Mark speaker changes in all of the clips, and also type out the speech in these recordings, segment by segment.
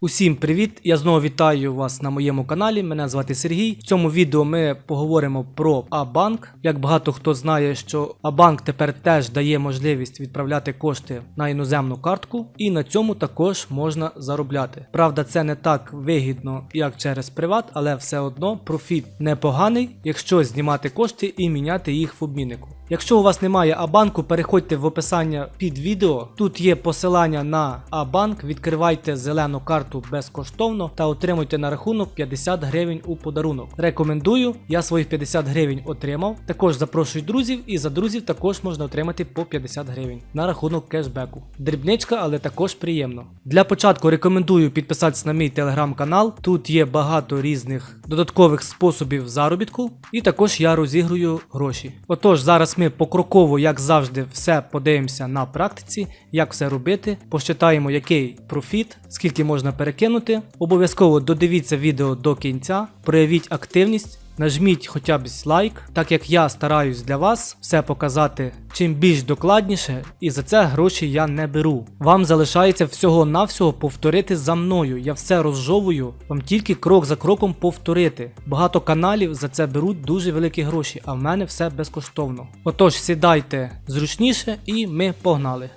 Speaker 1: Усім привіт! Я знову вітаю вас на моєму каналі. Мене звати Сергій. В цьому відео ми поговоримо про А-банк. Як багато хто знає, що А-банк тепер теж дає можливість відправляти кошти на іноземну картку, і на цьому також можна заробляти. Правда, це не так вигідно, як через приват, але все одно профіт непоганий, якщо знімати кошти і міняти їх в обміннику. Якщо у вас немає Абанку, переходьте в описання під відео. Тут є посилання на Абанк, відкривайте зелену карту безкоштовно та отримуйте на рахунок 50 гривень у подарунок. Рекомендую, я своїх 50 гривень отримав. Також запрошую друзів, і за друзів також можна отримати по 50 гривень на рахунок кешбеку. Дрібничка, але також приємно. Для початку рекомендую підписатися на мій телеграм-канал. Тут є багато різних додаткових способів заробітку, і також я розігрую гроші. Отож, зараз ми покроково, як завжди, все подивимося на практиці, як все робити, посчитаємо, який профіт, скільки можна перекинути. Обов'язково додивіться відео до кінця, проявіть активність. Нажміть хоча б лайк, так як я стараюсь для вас все показати чим більш докладніше, і за це гроші я не беру. Вам залишається всього-навсього повторити за мною. Я все розжовую, вам тільки крок за кроком повторити. Багато каналів за це беруть дуже великі гроші, а в мене все безкоштовно. Отож, сідайте зручніше і ми погнали.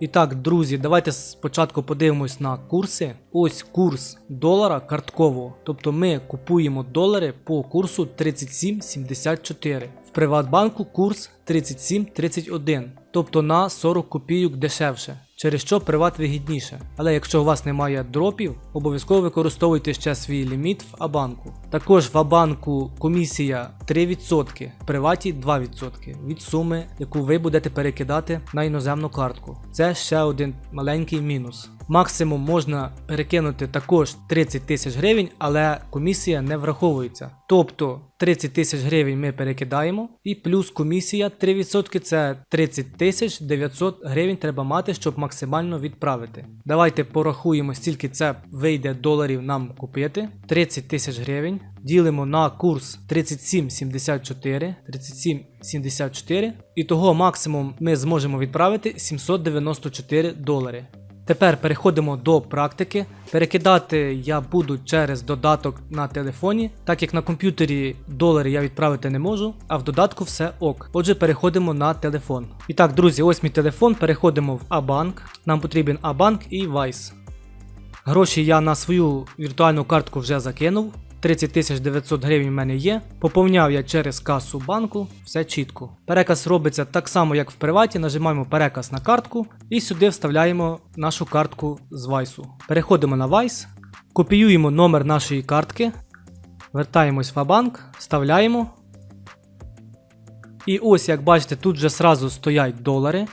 Speaker 1: І так, друзі, давайте спочатку подивимось на курси. Ось курс долара карткового. Тобто ми купуємо долари по курсу 37,74. В Приватбанку курс 37,31. Тобто на 40 копійок дешевше. Через що приват вигідніше. Але якщо у вас немає дропів, обов'язково використовуйте ще свій ліміт в Абанку. Також в Абанку комісія 3%, в приваті 2% від суми, яку ви будете перекидати на іноземну картку. Це ще один маленький мінус. Максимум можна перекинути також 30 тисяч гривень, але комісія не враховується. Тобто 30 тисяч гривень ми перекидаємо, і плюс комісія 3% це 30 тисяч 900 гривень треба мати, щоб максимально відправити. Давайте порахуємо, стільки це вийде доларів нам купити. 30 тисяч гривень. Ділимо на курс 37,74. 37,74. І того максимум ми зможемо відправити 794 долари. Тепер переходимо до практики. Перекидати я буду через додаток на телефоні, так як на комп'ютері долари я відправити не можу, а в додатку все ок. Отже, переходимо на телефон. І так, друзі, ось мій телефон. Переходимо в Абанк. Нам потрібен Абанк і Vice. Гроші я на свою віртуальну картку вже закинув. 30 900 гривень в мене є. Поповняв я через касу банку, все чітко. Переказ робиться так само, як в приваті. Нажимаємо переказ на картку і сюди вставляємо нашу картку з Вайсу. Переходимо на Vice, копіюємо номер нашої картки, вертаємось в банк, вставляємо. І ось, як бачите, тут вже сразу стоять долари.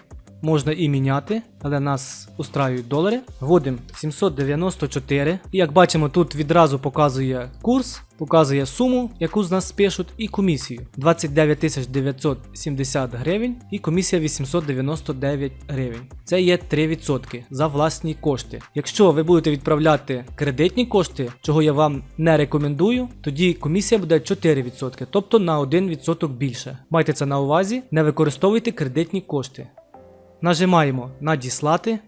Speaker 1: Можна і міняти, але нас устраюють долари. Вводимо 794. І як бачимо, тут відразу показує курс, показує суму, яку з нас спишуть, і комісію 29 970 гривень і комісія 899 гривень. Це є 3% за власні кошти. Якщо ви будете відправляти кредитні кошти, чого я вам не рекомендую, тоді комісія буде 4%, тобто на 1% більше. Майте це на увазі, не використовуйте кредитні кошти. Нажимаємо Надіслати.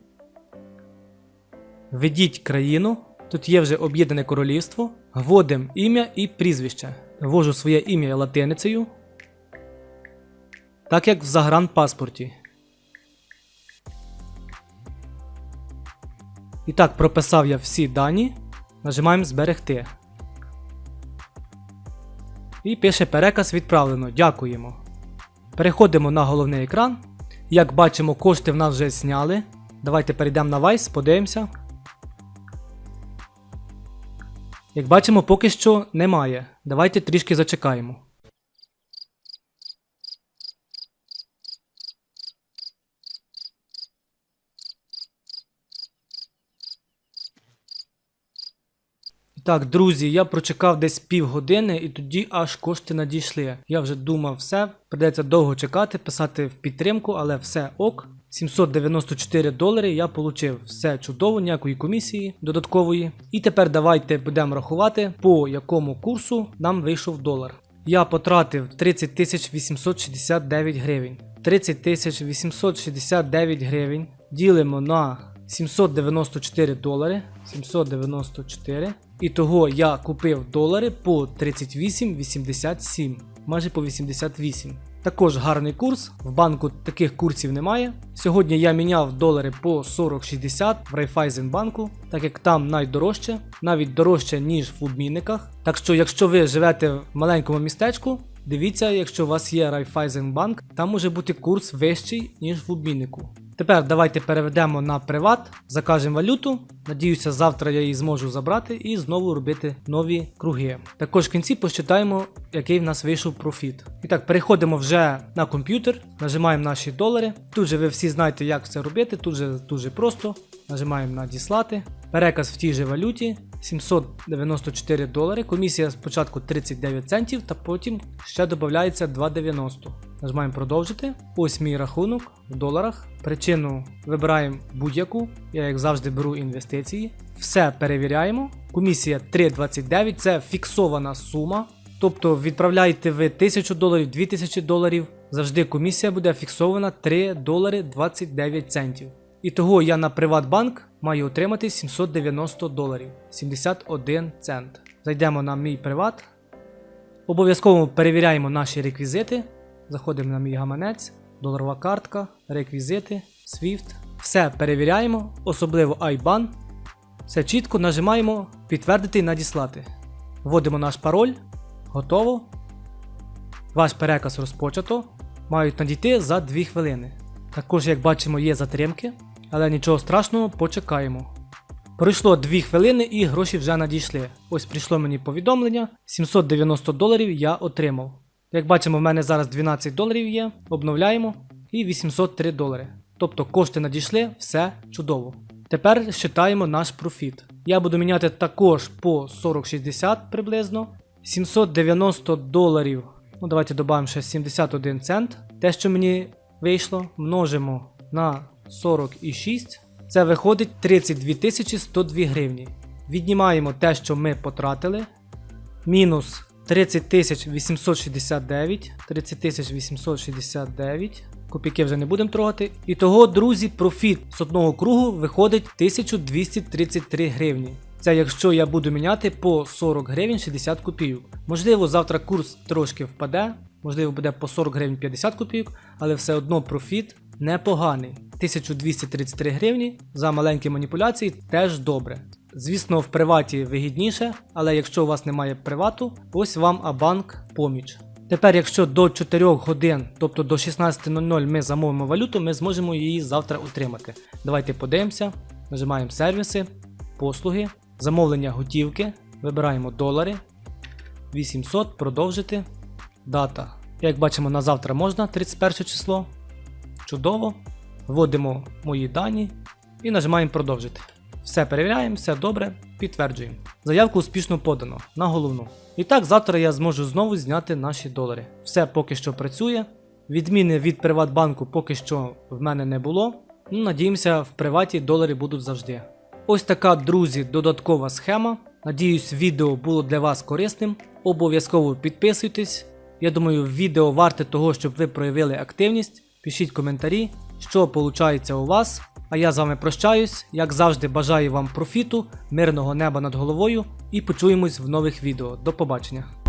Speaker 1: Введіть країну. Тут є вже Об'єднане Королівство. Вводимо ім'я і прізвище. Ввожу своє ім'я латиницею. Так як в загранпаспорті. І так, прописав я всі дані. Нажимаємо Зберегти. І пише переказ відправлено. Дякуємо. Переходимо на головний екран. Як бачимо, кошти в нас вже зняли. Давайте перейдемо на Vice, подивимося. Як бачимо, поки що немає. Давайте трішки зачекаємо. І Так, друзі, я прочекав десь півгодини і тоді аж кошти надійшли. Я вже думав, все, придеться довго чекати, писати в підтримку, але все ок. 794 долари я отримав. Все чудово, ніякої комісії додаткової. І тепер давайте будемо рахувати, по якому курсу нам вийшов долар. Я потратив 30 869 гривень. 30 869 гривень. Ділимо на 794 долари. 794. І того я купив долари по 38,87, майже по 88. Також гарний курс. В банку таких курсів немає. Сьогодні я міняв долари по 40,60 в Райфайзенбанку, так як там найдорожче, навіть дорожче, ніж в обмінниках. Так що, якщо ви живете в маленькому містечку, дивіться, якщо у вас є Райфайзенбанк, там може бути курс вищий, ніж в обміннику. Тепер давайте переведемо на приват, закажемо валюту. Надіюся, завтра я її зможу забрати і знову робити нові круги. Також в кінці посчитаємо, який в нас вийшов профіт. І так, переходимо вже на комп'ютер, нажимаємо наші долари. Тут же ви всі знаєте, як це робити. Тут же дуже просто. Нажимаємо надіслати. Переказ в тій же валюті 794 долари. Комісія спочатку 39 центів, та потім ще додається 2,90. Нажимаємо продовжити. Ось мій рахунок в доларах. Причину вибираємо будь-яку. Я, як завжди, беру інвестиції. Все перевіряємо. Комісія 3,29 це фіксована сума. Тобто відправляєте ви 1000 доларів, 2000 доларів. Завжди комісія буде фіксована 3 долари 29 центів. І того я на Приватбанк маю отримати 790 доларів 71 цент. Зайдемо на мій приват. Обов'язково перевіряємо наші реквізити. Заходимо на мій гаманець, доларова картка, реквізити, SWIFT. Все перевіряємо, особливо IBAN. Все чітко нажимаємо підтвердити і надіслати. Вводимо наш пароль. Готово. Ваш переказ розпочато. Мають надійти за 2 хвилини. Також, як бачимо, є затримки, але нічого страшного, почекаємо. Пройшло 2 хвилини і гроші вже надійшли. Ось прийшло мені повідомлення. 790 доларів я отримав. Як бачимо, в мене зараз 12 доларів є. Обновляємо. І 803 долари. Тобто кошти надійшли, все чудово. Тепер считаємо наш профіт. Я буду міняти також по 40-60 приблизно. 790 доларів. Ну, давайте додамо ще 71 цент. Те, що мені вийшло, множимо на 46. Це виходить 32 102 гривні. Віднімаємо те, що ми потратили. Мінус 30 869. 30 869. Копійки вже не будемо трогати. І того, друзі, профіт з одного кругу виходить 1233 гривні. Це якщо я буду міняти по 40 гривень 60 копійок. Можливо, завтра курс трошки впаде, можливо, буде по 40 гривень 50 копійок, але все одно профіт непоганий. 1233 гривні за маленькі маніпуляції теж добре. Звісно, в приваті вигідніше, але якщо у вас немає привату, ось вам Абанк поміч. Тепер, якщо до 4 годин, тобто до 16.00 ми замовимо валюту, ми зможемо її завтра отримати. Давайте подивимося, нажимаємо сервіси, послуги, замовлення готівки, вибираємо долари, 800, продовжити, дата. Як бачимо, на завтра можна 31 число. Чудово. Вводимо мої дані і нажимаємо продовжити. Все перевіряємо, все добре, підтверджуємо. Заявку успішно подано на головну. І так, завтра я зможу знову зняти наші долари. Все поки що працює. Відміни від Приватбанку поки що в мене не було. Ну, надіємося, в приваті долари будуть завжди. Ось така, друзі, додаткова схема. Надіюсь, відео було для вас корисним. Обов'язково підписуйтесь. Я думаю, відео варте того, щоб ви проявили активність. Пишіть коментарі, що виходить у вас. А я з вами прощаюсь. Як завжди, бажаю вам профіту, мирного неба над головою і почуємось в нових відео. До побачення.